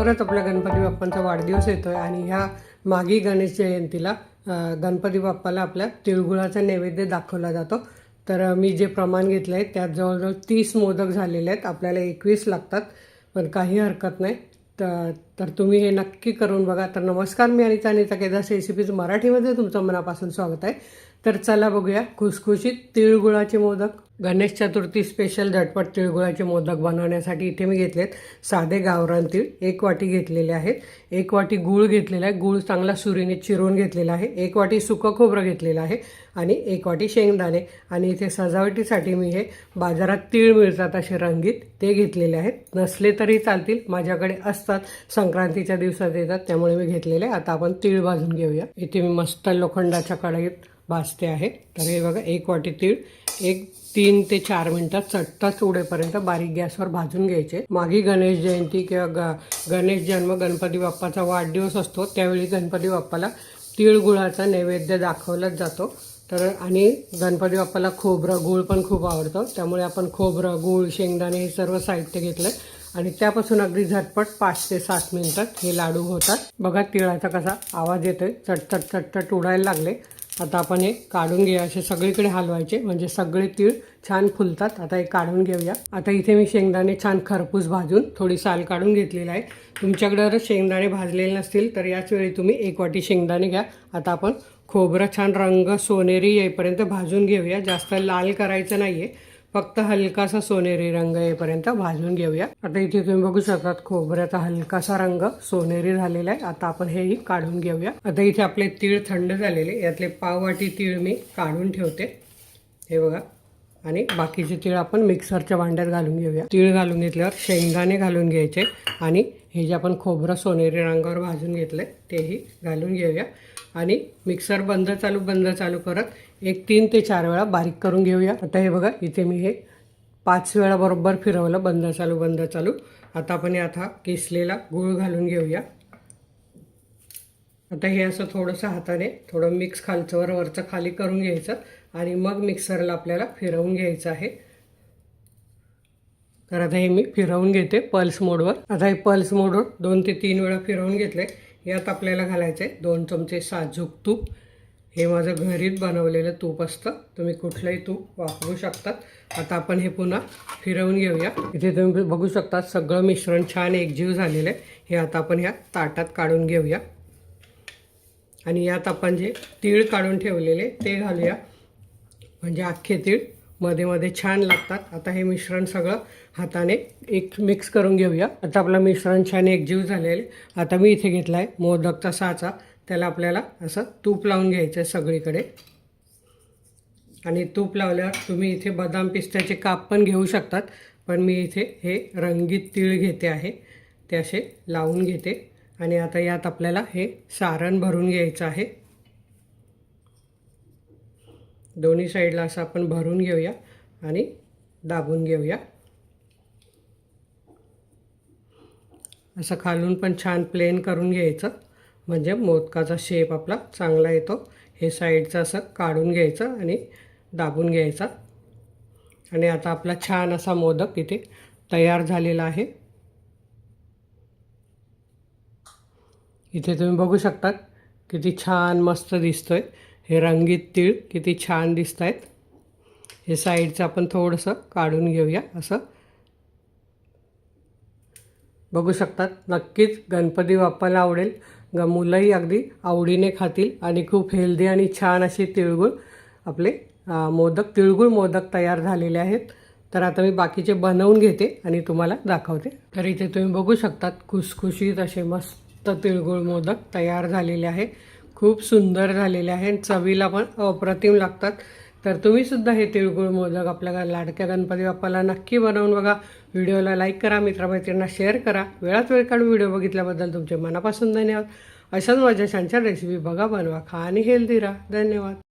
लवकरच आपल्या गणपती बाप्पांचा वाढदिवस येतोय आणि ह्या मागी गणेश जयंतीला गणपती बाप्पाला आपल्या तिळगुळाचा नैवेद्य दाखवला जातो. तर मी जे प्रमाण घेतलं आहे त्यात जवळजवळ तीस मोदक झालेले आहेत. आपल्याला एकवीस लागतात पण काही हरकत नाही. तर तर तुम्ही हे नक्की करून बघा. तर नमस्कार मी अनिता अनिता केदास रेसिपीज मराठीमध्ये तुमचं मनापासून स्वागत आहे. तर चला बघूया खुसखुशीत तिळगुळाचे मोदक. गणेश चतुर्थी स्पेशल झटपट तिळगुळाचे मोदक बनवण्यासाठी इथे मी घेतलेत साधे गावरान तीळ एक वाटी घेतलेले आहेत. एक वाटी गूळ घेतलेला आहे. गूळ चांगला सुरीने चिरून घेतलेला आहे. एक वाटी सुकं खोबरं घेतलेलं आहे आणि एक वाटी शेंगदाणे. आणि इथे सजावटीसाठी मी हे बाजारात तीळ मिळतात असे रंगीत ते घेतलेले आहेत. नसले तरी चालतील. माझ्याकडे असतात. संक्रांतीच्या दिवसात येतात. त्यामुळे मी घेतलेले आता आपण तीळ भाजून घेऊया. इथे मी मस्त लोखंडाच्या कढईत भाजते आहे. तर हे बघा एक वाटी तीळ एक तीन ते चार मिनिटात चटताच उडेपर्यंत बारीक गॅसवर भाजून घ्यायचे. मागी गणेश जयंती किंवा ग गणेश जन्म गणपती बाप्पाचा वाढदिवस असतो त्यावेळी गणपती बाप्पाला तिळगुळाचा नैवेद्य दाखवलाच जातो. तर आणि गणपती बाप्पाला खोबरं गूळ पण खूप आवडतं. त्यामुळे आपण खोबरं गूळ शेंगदाणे हे सर्व साहित्य घेतलं. आणि त्यापासून अगदी झटपट पाच ते सात मिनिटात हे लाडू होतात. बघा तिळाचा कसा आवाज येतोय. चटचट चटचट उडायला लागले. आता आपण हे काढून घेऊया. असे सगळीकडे हलवायचे. म्हणजे सगळे तीळ छान फुलतात. आता हे काढून घेऊया. आता इथे मी शेंगदाणे छान खरपूस भाजून थोडी साल काढून घेतलेला आहे. तुमच्याकडे जर शेंगदाणे भाजलेले नसतील तर याच वेळी तुम्ही एक वाटी शेंगदाणे घ्या. आता आपण खोबरं छान रंग सोनेरी येईपर्यंत भाजून घेऊया. जास्त लाल करायचं नाही आहे फक्त हलकासा सोनेरी रंग येईपर्यंत भाजून घेऊया. आता इथे तुम्ही बघू शकतात खोबऱ्याचा हलकासा रंग सोनेरी झालेला आहे. आता आपण हेही काढून घेऊया. आता इथे आपले तीळ थंड झालेले यातले पाववाटी तीळ मी काढून ठेवते. हे बघा. आणि बाकीचे तीळ आपण मिक्सरच्या भांड्यात घालून घेऊया. तीळ घालून घेतल्यावर शेंगदाणे घालून घ्यायचे आणि हे जे आपण खोबरं सोनेरी रंगावर भाजून घेतलंय तेही घालून घेऊया. आणि मिक्सर बंद चालू बंद चालू करत एक तीन ते चार वेळा बारीक करून घेऊया. आता हे बघा इथे मी हे पाच वेळा बरोबर फिरवलं बंद चालू बंद चालू. आता आपण यात हा किसलेला गूळ घालून घेऊया. आता हे असं थोडंसं हाताने थोडं मिक्स खालचं वर वरचं खाली करून घ्यायचं. आणि मग मिक्सरला आपल्याला फिरवून घ्यायचं आहे. तर आता हे मी फिरवून घेते पल्स मोडवर. आता हे पल्स मोडवर दोन ते तीन वेळा फिरवून घेतले यात आपल्याला घालायचं आहे दोन चमचे साजूक तूप. हे माझं घरीच बनवलेलं तूप असतं. तुम्ही कुठलंही तूप वापरू शकतात आता आपण हे पुन्हा फिरवून घेऊया. इथे तुम्ही बघू शकता सगळं मिश्रण छान एकजीव झालेलं आहे. हे आता आपण ह्या ताटात काढून घेऊया. आणि यात आपण जे तीळ काढून ठेवलेले ते घालूया. म्हणजे अख्खे तीळमध्ये मध्ये छान लागतात. आता हे मिश्रण सगळं हाताने एक मिक्स करून घेऊया. आता आपलं मिश्रण छान एकजीव झालेलं. आहे. आता मी इथे घेतला आहे मोदकचा साचा. त्याला आपल्याला असं तूप लावून घ्यायचं आहे सगळीकडे. आणि तूप लावल्यावर तुम्ही इथे बदाम पिस्त्याचे काप पण घेऊ शकतात. पण मी इथे हे रंगीत तीळ घेते आहे. ते असे लावून घेते. आणि आता यात आपल्याला हे सारण भरून घ्यायचं आहे. दोन्ही साईडला असं आपण भरून घेऊया आणि दाबून घेऊया. असं खालून पण छान प्लेन करून घ्यायचं. म्हणजे मोदकाचा शेप आपला चांगला येतो. हे साईडचं असं काढून घ्यायचं आणि दाबून घ्यायचा. आणि आता आपला छान असा मोदक इथे तयार झालेला आहे. इथे तुम्ही बघू शकतात किती छान मस्त दिसतोय. हे रंगीत तीळ किती छान दिसत आहेत हे साईडचं आपण थोडंसं काढून घेऊया असं. बघू शकतात नक्कीच गणपती बाप्पाला आवडेल. ग मुलंही अगदी आवडीने खातील आणि खूप हेल्दी आणि छान असे तिळगुळ आपले मोदक तिळगुळ मोदक तयार झालेले आहेत. तर आता मी बाकीचे बनवून घेते आणि तुम्हाला दाखवते. तर इथे तुम्ही बघू शकतात खुसखुशीत असे मस्त तिळगुळ मोदक तयार झालेले आहे. खूप सुंदर झालेले आहे आणि चवीला पण अप्रतिम लागतात. तर तुम्हीसुद्धा हे तिळगुळ मोदक आपल्या लाडक्या गणपती बाप्पाला नक्की बनवून बघा. व्हिडिओला लाईक करा मित्रमैत्रींना शेअर करा. वेळात वेळ काढून व्हिडिओ बघितल्याबद्दल तुमचे मनापासून धन्यवाद. अशाच माझ्या छानच्या रेसिपी बघा बनवा खा आणि हेल्दी राहा. धन्यवाद.